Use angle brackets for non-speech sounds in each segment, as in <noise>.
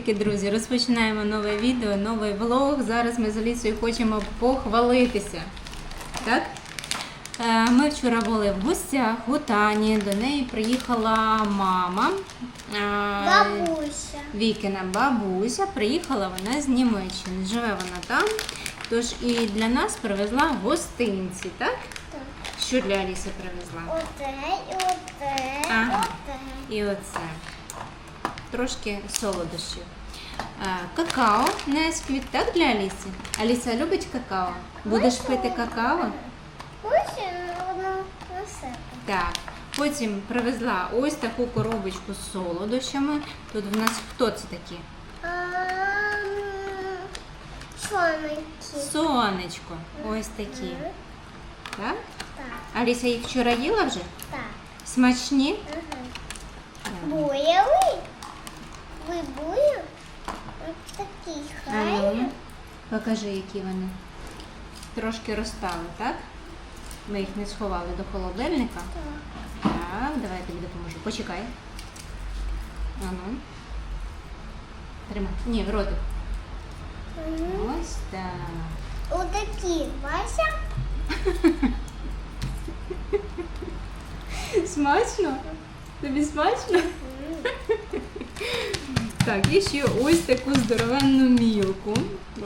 Привітики, друзі! Розпочинаємо нове відео, новий влог. Зараз ми з Алісою хочемо похвалитися. Так? Е, Ми вчора були в гостях у Тані. До неї приїхала мама. Е, Бабуся. Вікина бабуся. Приїхала вона з Німеччини. Живе вона там. Тож і для нас привезла гостинці, так? Так. Що для Аліси привезла? Оте, і оте, Ага. оте. І оце. Трошки солодощів. Е, Какао Несквіт, так для Аліси? Аліса любить какао? Будеш пити какао? На. Так. Потім привезла ось таку коробочку з солодощами. Тут в нас хто це такі? Сонечки. Сонечко. Ось такі. Так? Так, Аліса їх вчора їла вже? так. Смачні? Ага. Буяли? Буяли? Ось такі хай. Покажи, які вони. Трошки розстали, так? Ми їх не сховали до холодильника. Так. Так, давай я тобі допоможу. Почекай. Ану. Тримай. Ні, в ротик. Мгм. Ось так. Отакі, Вася. <laughs> Смачно? Тобі смачно? <laughs> Так, і ще ось таку здоровенну мілку.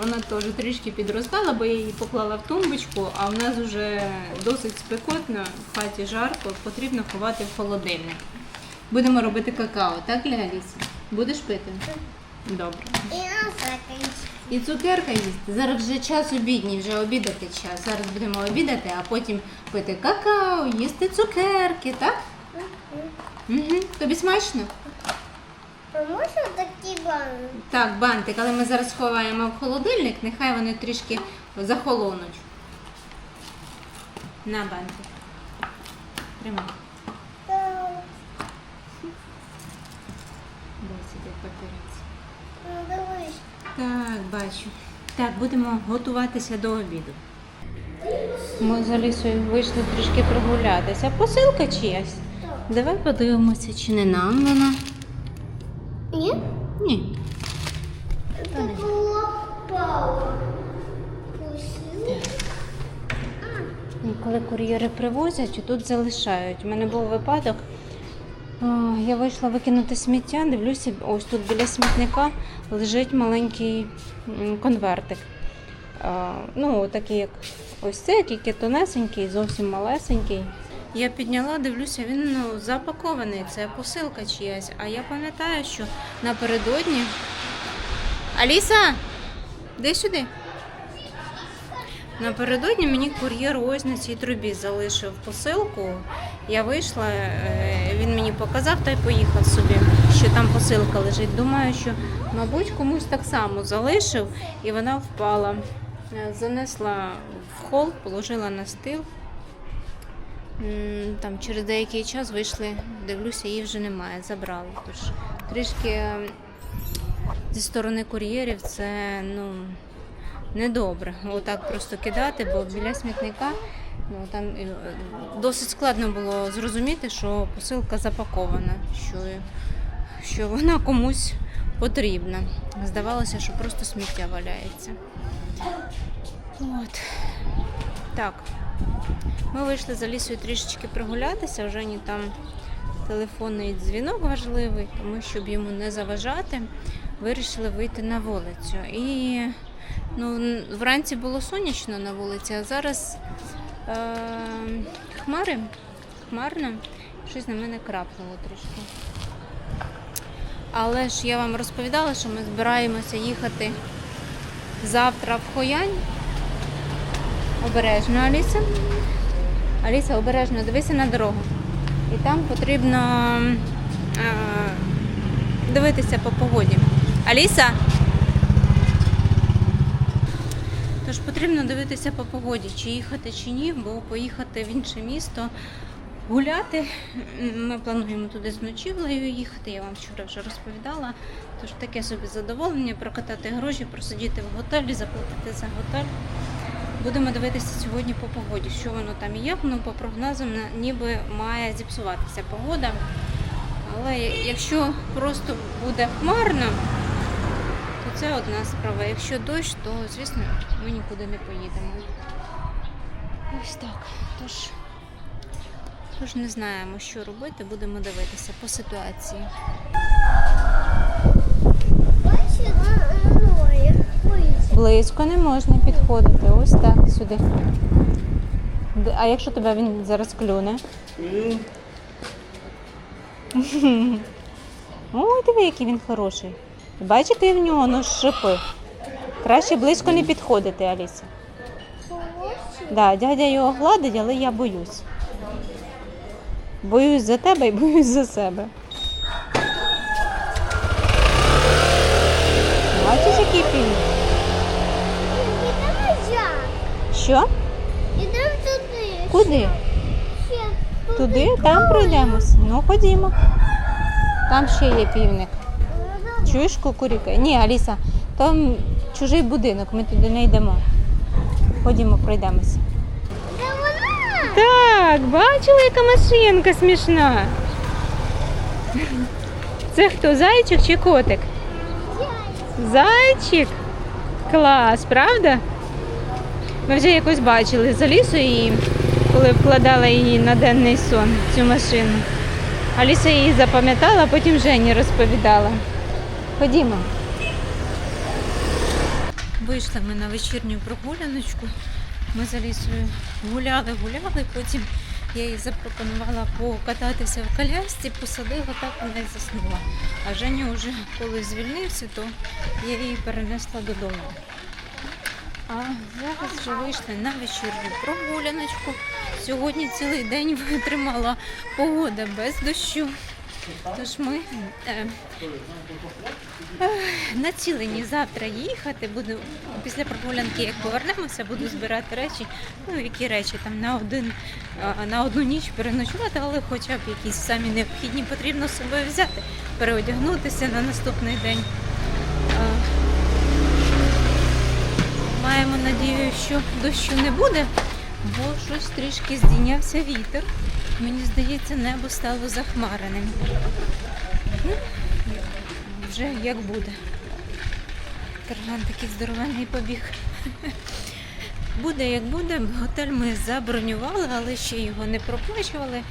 Вона теж трішки підростала, бо я її поклала в тумбочку, а в нас вже досить спекотно, в хаті жарко, потрібно ховати в холодильник. Будемо робити какао, так, для Будеш пити? Добре. І на закінчити. І цукерка їсти. Зараз вже час обідній, вже обідати час. Зараз будемо обідати, а потім пити какао, їсти цукерки, так? Угу. Тобі смачно? Можна такі банки? Так, бантик, але ми зараз ховаємо в холодильник, нехай вони трішки захолонуть. На бантик. Тримай. Так. Досить як папірець. Ну, дивись. Так, бачу. Так, будемо готуватися до обіду. Ми з Алісою вийшли трішки прогулятися. Посилка чиясь? Давай подивимося, чи не нам вона. Ні? Ні. Це було пало. Пусли. І коли кур'єри привозять, і тут залишають. У мене був випадок. Я вийшла викинути сміття, дивлюся, ось тут біля смітника лежить маленький конвертик. Ну, такий, як ось цей, тільки тонесенький, зовсім малесенький. Я підняла, дивлюся, він ну, запакований, це посилка чиясь. А я пам'ятаю, що напередодні. Аліса, де сюди? Напередодні мені кур'єр ось на цій трубі залишив посилку. Я вийшла, е, він мені показав та й поїхав собі, що там посилка лежить. Думаю, що, мабуть, комусь так само залишив і вона впала. Е, Занесла в хол, положила на стил. Там через деякий час вийшли, дивлюся, її вже немає, забрали. Тож трішки е, зі сторони кур'єрів це ну, недобре. Отак просто кидати, бо біля смітника ну, там е, досить складно було зрозуміти, що посилка запакована, що, що вона комусь потрібна. Здавалося, що просто сміття валяється. От. Так. Ми вийшли за лісою трішечки прогулятися, вже ні там телефонний дзвінок важливий, тому щоб йому не заважати, вирішили вийти на вулицю. І ну, вранці було сонячно на вулиці, а зараз е- хмари, хмарно, щось на мене крапнуло трішки. Але ж я вам розповідала, що ми збираємося їхати завтра в Хоянь. Обережно, Аліса. Аліса, обережно, дивися на дорогу. І там потрібно е, дивитися по погоді. Аліса? Тож потрібно дивитися по погоді, чи їхати, чи ні, бо поїхати в інше місто гуляти. Ми плануємо туди з ночівлею їхати, я вам вчора вже розповідала. Тож таке собі задоволення прокатати гроші, просидіти в готелі, заплатити за готель. Будемо дивитися сьогодні по погоді, що воно там є. Ну, по прогнозам ніби має зіпсуватися погода. Але якщо просто буде хмарно, Це одна справа. Якщо дощ, то звісно ми нікуди не поїдемо. Ось так. Тож, тож не знаємо, що робити, будемо дивитися по ситуації. Близько не можна підходити. Ось так сюди. А якщо тебе він зараз клюне? Ой, диви, який він хороший. Бачите, в нього ну, шипи. Краще близько не підходити, Аліса. Да, дядя його гладить, але я боюсь. Боюсь за тебе і боюсь за себе. Бачиш, який? Ідемо? Що? Ідемо туди. Куди? Туди, там пройдемось. Ну, ходімо. Там ще є півник. Чуєш кукуріка? Ні, Аліса, там чужий будинок, ми туди не йдемо. Ходімо, пройдемося. Де вона? Так, бачила, яка машинка смішна. Це хто, зайчик чи котик? Зайчик? Клас, правда? Ми вже якось бачили за лісу її, коли вкладала її на денний сон, цю машину. Аліса її запам'ятала, а потім Жені розповідала. Ходімо. Вийшли ми на вечірню прогуляночку. Ми з Алісою гуляли, гуляли, потім я їй запропонувала покататися в колясці, посадила, так вона і заснула. А Женя вже коли звільнився, то я її перенесла додому. А зараз вже вийшли на вечірню прогуляночку. Сьогодні цілий день витримала погода без дощу. Тож ми е, націлені завтра їхати. Буду після прогулянки, як повернемося, буду збирати речі. Ну, які речі там на один на одну ніч переночувати, але хоча б якісь самі необхідні потрібно з собою взяти, переодягнутися на наступний день. Маємо надію, що дощу не буде, бо щось трішки здійнявся вітер. Мені здається, небо стало захмареним. Вже як буде. Кержан такий здоровенний побіг. Буде як буде. Готель ми забронювали, але ще його не проплачували.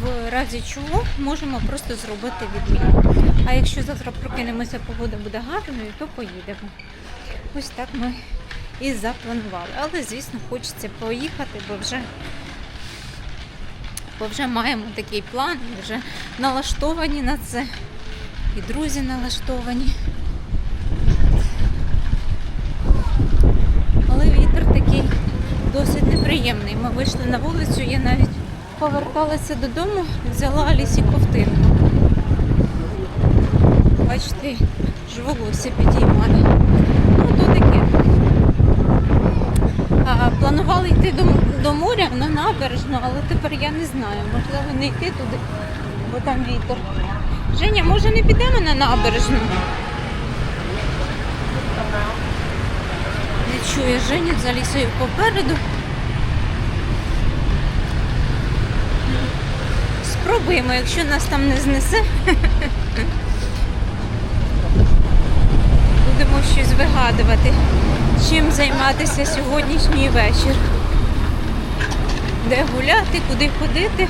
В разі чого можемо просто зробити відміну. А якщо завтра прокинемося, погода буде гарною, то поїдемо. Ось так ми і запланували. Але, звісно, хочеться поїхати, бо вже, бо вже маємо такий план, вже налаштовані на це. І друзі налаштовані. Але вітер такий досить неприємний. Ми вийшли на вулицю, я навіть поверталася додому, взяла Алісі ковтинку. Бачите, ж волосся підіймає. Ну, то таке. А, планували йти до, до моря на набережну, але тепер я не знаю. Можливо, не йти туди, бо там вітер. Женя, може не підемо на набережну? Не чує Женя за лісою попереду. Спробуємо, якщо нас там не знесе. Будемо щось вигадувати, чим займатися сьогоднішній вечір. Де гуляти, куди ходити.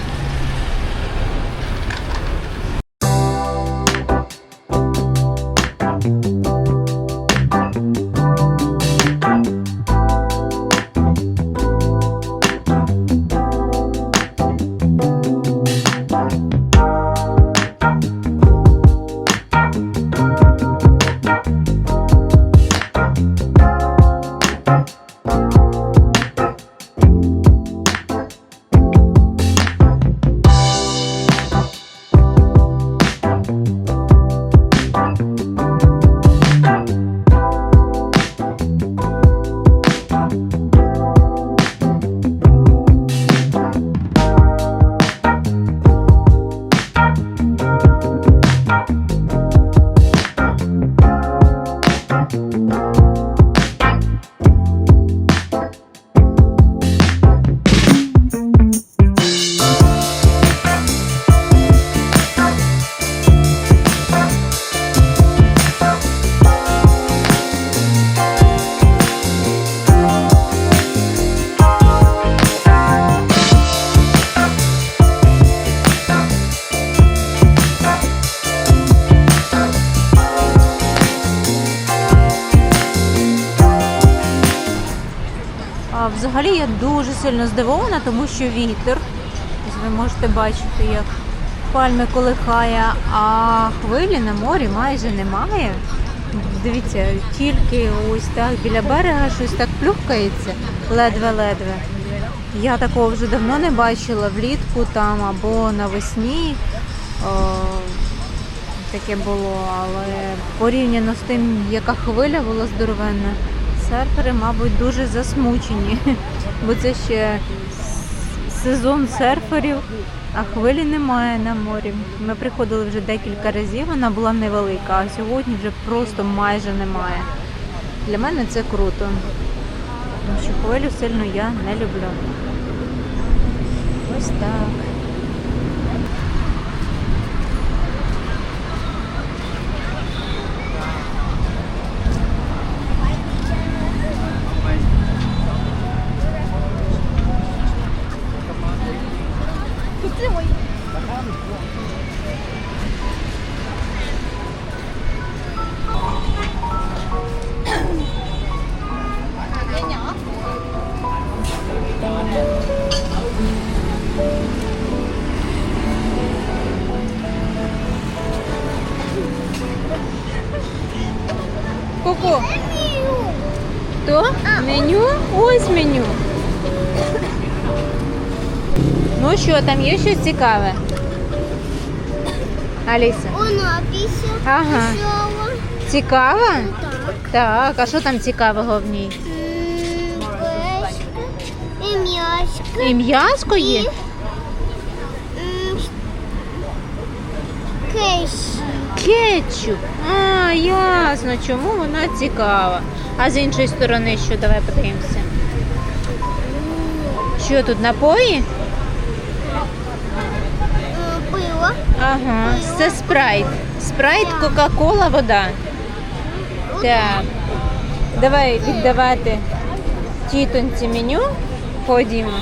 Взагалі я дуже сильно здивована, тому що вітер. Ви можете бачити, як пальми колихає, а хвилі на морі майже немає. Дивіться, тільки ось так біля берега щось так плюхкається, ледве-ледве. Я такого вже давно не бачила влітку там або навесні. О, таке було, але порівняно з тим, яка хвиля була здоровенна, серфери, мабуть, дуже засмучені, <laughs> бо це ще сезон серферів, а хвилі немає на морі. Ми приходили вже декілька разів, вона була невелика, а сьогодні вже просто майже немає. Для мене це круто. Тому що хвилю сильно я не люблю. Ось так. Що, там є щось цікаве? Аліса. Вона після Ага. Цікаво? Так. Так, а що там цікавого в ній? І м'ячка. І м'яско є? Кеші. Кетчуп. А, ясно, чому вона цікава. А з іншої сторони, що давай подивимося. Що тут напої? М, Пиво. Ага, це спрайт. Спрайт, Кока-Кола, вода. Так. Давай віддавати тітонці меню. Ходімо.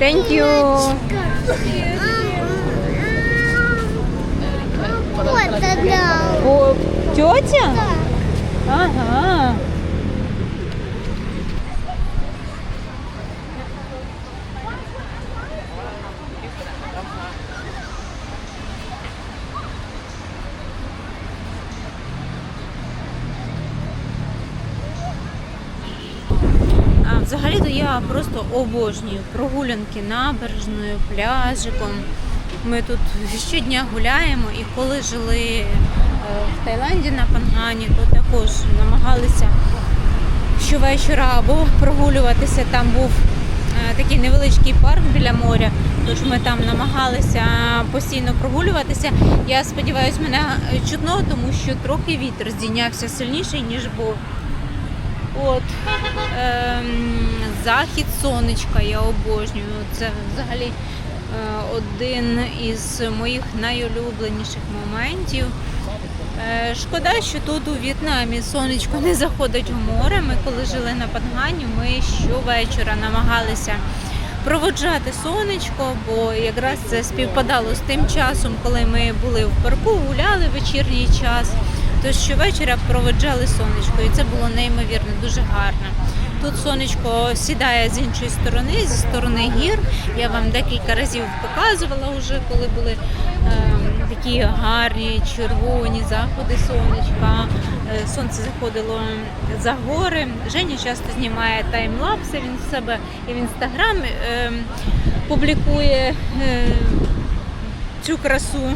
Thank you. Так. Ага. А взагалі-то я просто обожнюю прогулянки набережною, пляжиком. Ми тут щодня гуляємо і коли жили е, в Таїланді на Пангані, то також намагалися щовечора або прогулюватися. Там був е, такий невеличкий парк біля моря, тож ми там намагалися постійно прогулюватися. Я сподіваюся, мене чутно, тому що трохи вітер здійнявся сильніший, ніж був. От ем, захід сонечка я обожнюю. Це взагалі е, один із моїх найулюбленіших моментів. Е, шкода, що тут у В'єтнамі сонечко не заходить в море. Ми коли жили на Пангані, ми щовечора намагалися проводжати сонечко, бо якраз це співпадало з тим часом, коли ми були в парку, гуляли вечірній час. Тож щовечора проводжали сонечко, і це було неймовірно дуже гарно. Тут сонечко сідає з іншої сторони, зі сторони гір. Я вам декілька разів показувала вже, коли були ем, такі гарні червоні заходи сонечка. Е, Сонце заходило за гори. Женя часто знімає таймлапси. Він в себе і в інстаграм ем, публікує е, цю красу.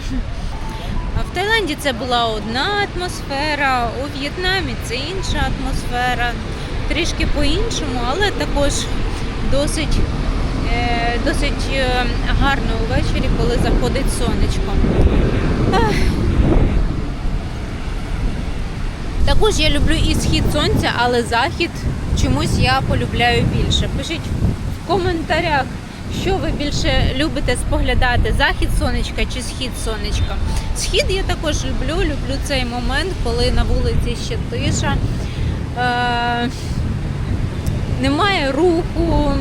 В Таїланді це була одна атмосфера, у В'єтнамі це інша атмосфера, трішки по-іншому, але також досить, е, досить е, гарно увечері, коли заходить сонечко. Також я люблю і схід сонця, але захід чомусь я полюбляю більше. Пишіть в коментарях, що ви більше любите споглядати: захід сонечка чи схід сонечка. Схід я також люблю. Люблю цей момент, коли на вулиці ще тиша. Е- немає руху,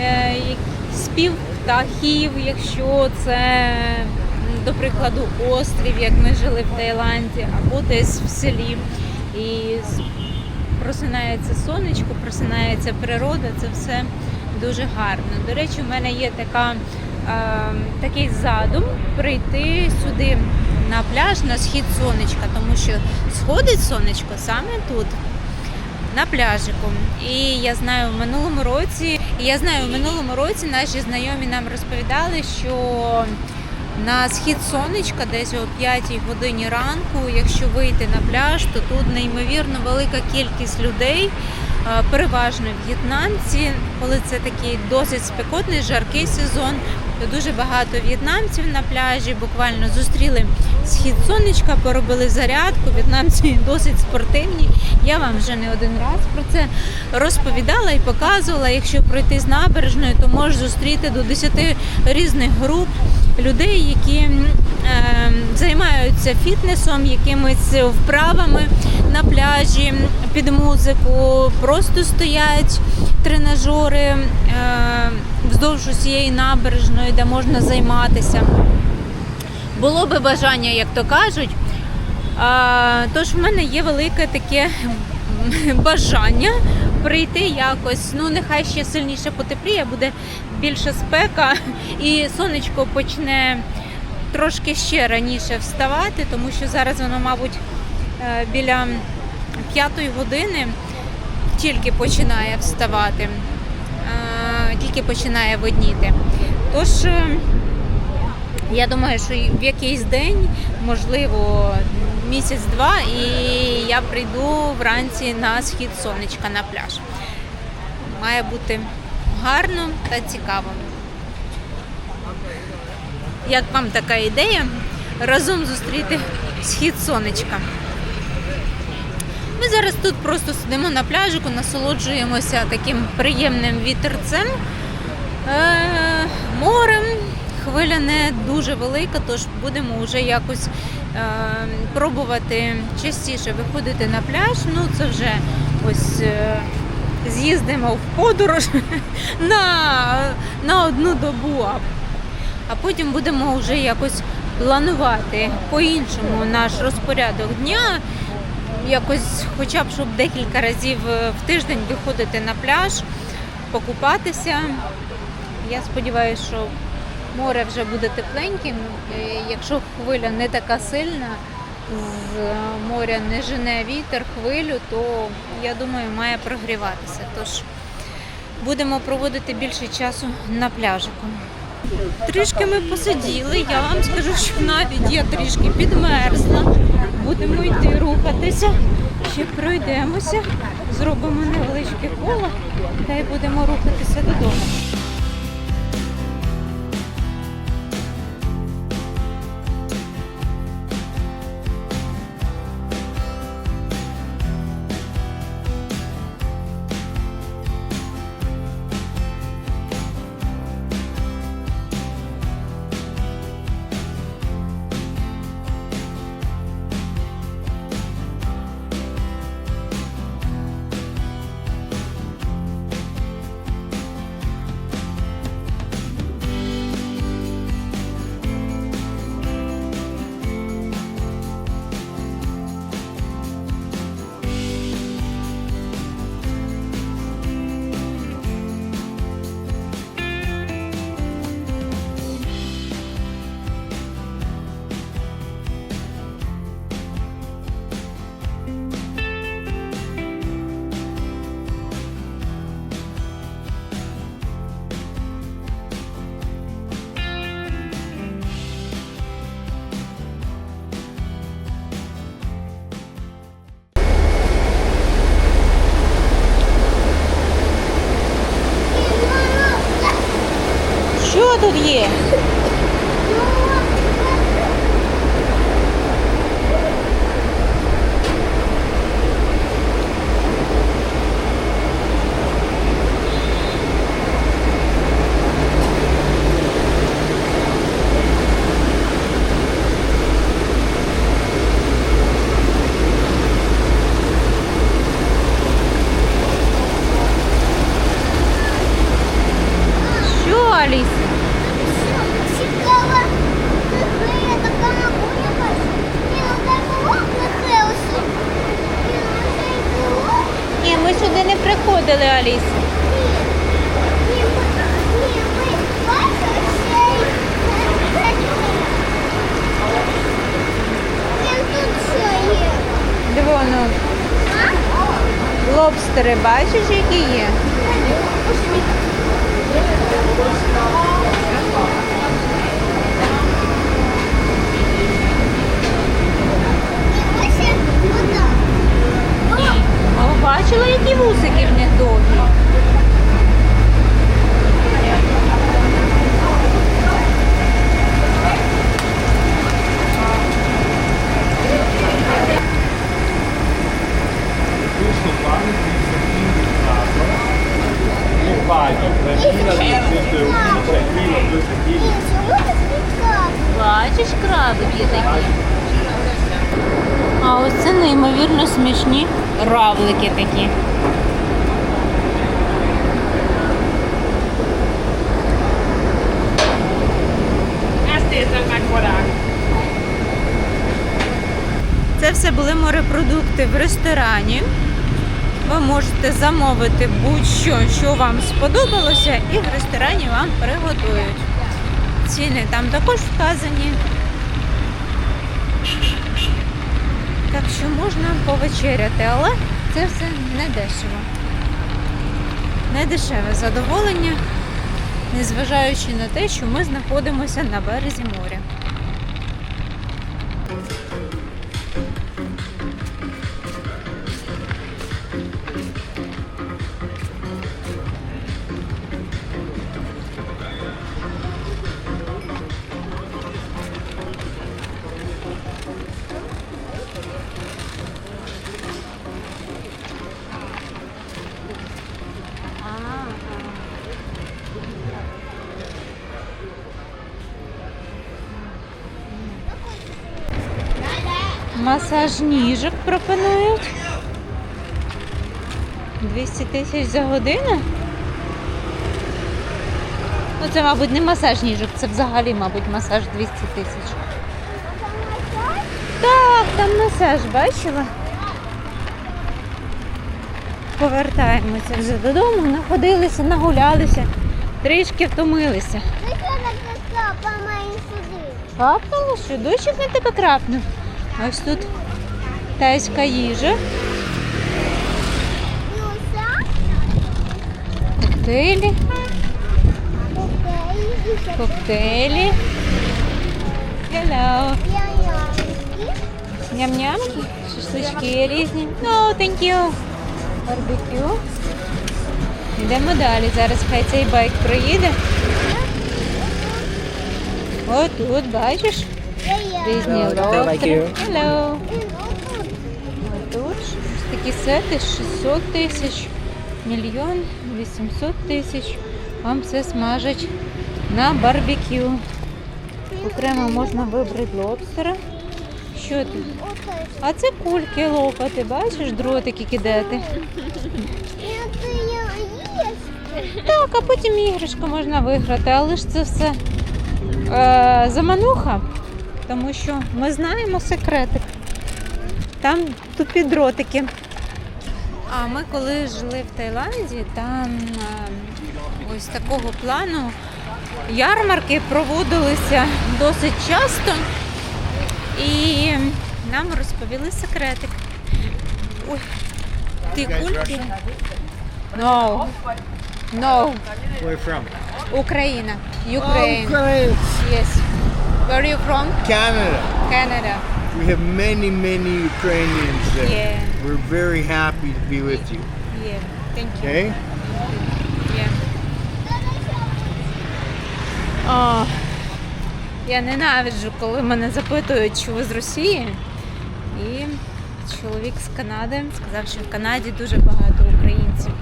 е- спів птахів, якщо це, до прикладу, острів, як ми жили в Таїланді, або десь в селі. І просинається сонечко, просинається природа, це все дуже гарно. До речі, у мене є така, е, такий задум прийти сюди на пляж на схід сонечка, тому що сходить сонечко саме тут. На пляжику. І я знаю в минулому році, і я знаю, в минулому році наші знайомі нам розповідали, що на схід сонечка, десь о 5 годині ранку, якщо вийти на пляж, то тут неймовірно велика кількість людей, переважно в'єтнамці, коли це такий досить спекотний, жаркий сезон, дуже багато в'єтнамців на пляжі буквально зустріли схід сонечка, поробили зарядку. В'єтнамці <laughs> досить спортивні. Я вам вже не один раз про це розповідала і показувала. Якщо пройти з набережною, то можеш зустріти до 10 різних груп людей, які е, займаються фітнесом, якимись вправами на пляжі під музику, просто стоять тренажери е, вздовж усієї набережної, де можна займатися. Було би бажання, як то кажуть. Тож в мене є велике таке бажання прийти якось. Ну, нехай ще сильніше потепліє, буде більше спека, і сонечко почне трошки ще раніше вставати, тому що зараз воно, мабуть, е, біля п'ятої години тільки починає вставати, е, тільки починає видніти. Тож. е, я думаю, що в якийсь день, можливо, місяць-два, і я прийду вранці на схід сонечка на пляж. Має бути гарно та цікаво. Як вам така ідея? Разом зустріти схід сонечка. Ми зараз тут просто сидимо на пляжику, насолоджуємося таким приємним вітерцем, е, морем. Хвиля не дуже велика, тож будемо вже якось е, пробувати частіше виходити на пляж. Ну, це вже ось е, з'їздимо в подорож <laughs> на, на одну добу, а, потім будемо вже якось планувати по-іншому наш розпорядок дня. Якось, хоча б щоб декілька разів е, в тиждень виходити на пляж, покупатися. Я сподіваюся, що море вже буде тепленьким. Е, Якщо хвиля не така сильна, з моря не жене вітер, хвилю, то я думаю, має прогріватися. Тож будемо проводити більше часу на пляжику. Трішки ми посиділи, я вам скажу, що навіть я трішки підмерзла. Будемо йти рухатися, ще пройдемося, зробимо невеличке коло та й будемо рухатися додому. Лобстери, бачиш, які є? І ось є вода. А ви бачили, які вусики в них довгі? Questo pane di Santino in bagno, 3.211 kg, 2 kg. Ні, чому ти спікав? Бачиш, краби є такі. А ось це неймовірно смішні равлики такі. Це все були морепродукти в ресторані. Ви можете замовити будь-що, що вам сподобалося, і в ресторані вам приготують. Ціни там також вказані. Так що можна повечеряти, але це все не дешево. Не дешеве задоволення, незважаючи на те, що ми знаходимося на березі моря. Масаж ніжок пропонують. 200 тисяч за годину. Ну, це, мабуть, не масаж ніжок, це взагалі, мабуть, масаж 200 тисяч. Так, там масаж, бачила? Повертаємося вже додому, находилися, нагулялися, трішки втомилися. Капнуло, що дощик на тебе крапнув. Ось тут тайська їжа, коктейлі, коктейлі. Hello. Ням-нямки, шашлички різні. No, thank you. Барбекю. Йдемо далі. Зараз хай цей байк проїде. Отут, бачиш, різні Hello, локтри. Hello. Тут такі сети 600 тисяч, мільйон 800 тисяч. Вам все смажать на барбекю. Окремо можна вибрати лобстера. Що тут? А це кульки лопати, бачиш, дротики кидати. Так, а потім іграшку можна виграти, але ж це все е, замануха, тому що ми знаємо секретик. Там тупі дротики. А ми коли жили в Таїланді, там е, ось такого плану ярмарки проводилися досить часто. І нам розповіли секретик. Ой, ти кульки? No. No. Where from? Україна. Ukraine. Ukraine. Yes. Where are you from? Canada. Canada. We have many, many Ukrainians there. Yeah. We're very happy to be with you. Yeah. Thank you. Okay? Yeah. О, я ненавиджу, коли мене запитують, чи ви з Росії. І чоловік з Канади сказав, що в Канаді дуже багато українців.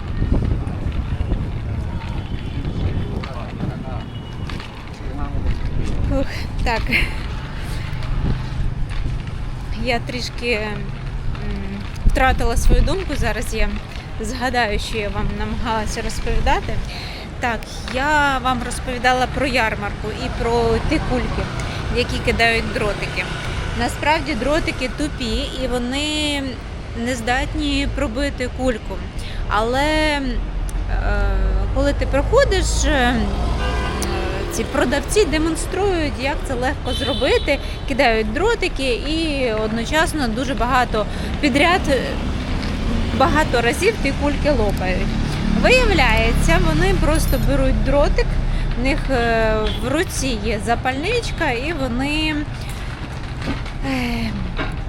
Ух, так. Я трішки втратила свою думку. Зараз я згадаю, що я вам намагалася розповідати. Так, я вам розповідала про ярмарку і про ті кульки, які кидають дротики. Насправді дротики тупі і вони не здатні пробити кульку. Але коли ти приходиш, е, ці продавці демонструють, як це легко зробити, кидають дротики і одночасно дуже багато підряд, багато разів ті кульки лопають. Виявляється, вони просто беруть дротик, в них е, в руці є запальничка, і вони е,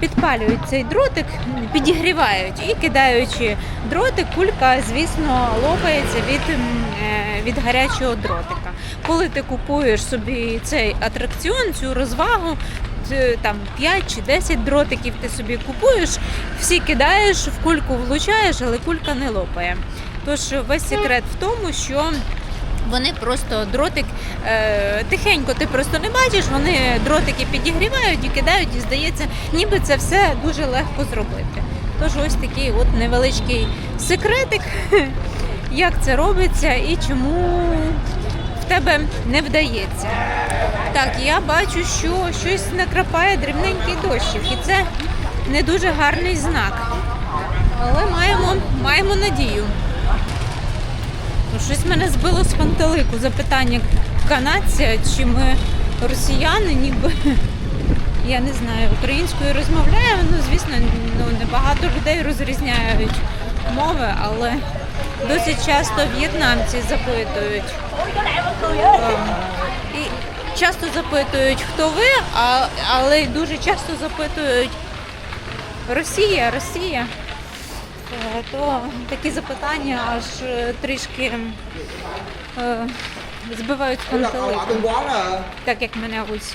підпалюють цей дротик, підігрівають і кидаючи дротик, кулька, звісно, лопається від, е, від гарячого дротика. Коли ти купуєш собі цей атракціон, цю розвагу, там 5 чи 10 дротиків ти собі купуєш, всі кидаєш, в кульку влучаєш, але кулька не лопає. Тож весь секрет в тому, що вони просто дротик е, тихенько, ти просто не бачиш, вони дротики підігрівають і кидають, і здається, ніби це все дуже легко зробити. Тож ось такий от невеличкий секретик, <laughs> як це робиться і чому в тебе не вдається. Так, я бачу, що щось накрапає дрібненький дощик, і це не дуже гарний знак. Але маємо, маємо надію. Щось мене збило з пантелику запитання канадця, чи ми росіяни, ніби я не знаю, українською розмовляємо. Ну, звісно, ну небагато людей розрізняють мови, але досить часто в'єтнамці запитують. Ем, І часто запитують, хто ви, але дуже часто запитують Росія, Росія. Е, то такі запитання аж е, трішки е, збивають з пантелику. Так як мене ось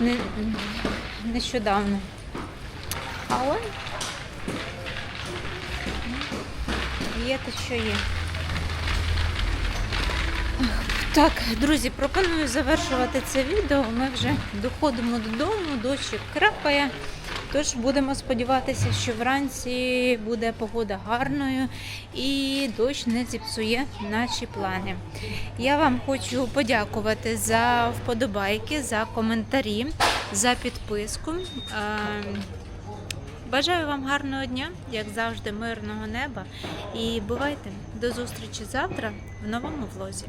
не, нещодавно. Але є те, що є. Так, друзі, пропоную завершувати це відео. Ми вже доходимо додому, дощик крапає. Тож будемо сподіватися, що вранці буде погода гарною і дощ не зіпсує наші плани. Я вам хочу подякувати за вподобайки, за коментарі, за підписку. Бажаю вам гарного дня, як завжди, мирного неба. І бувайте до зустрічі завтра в новому влозі.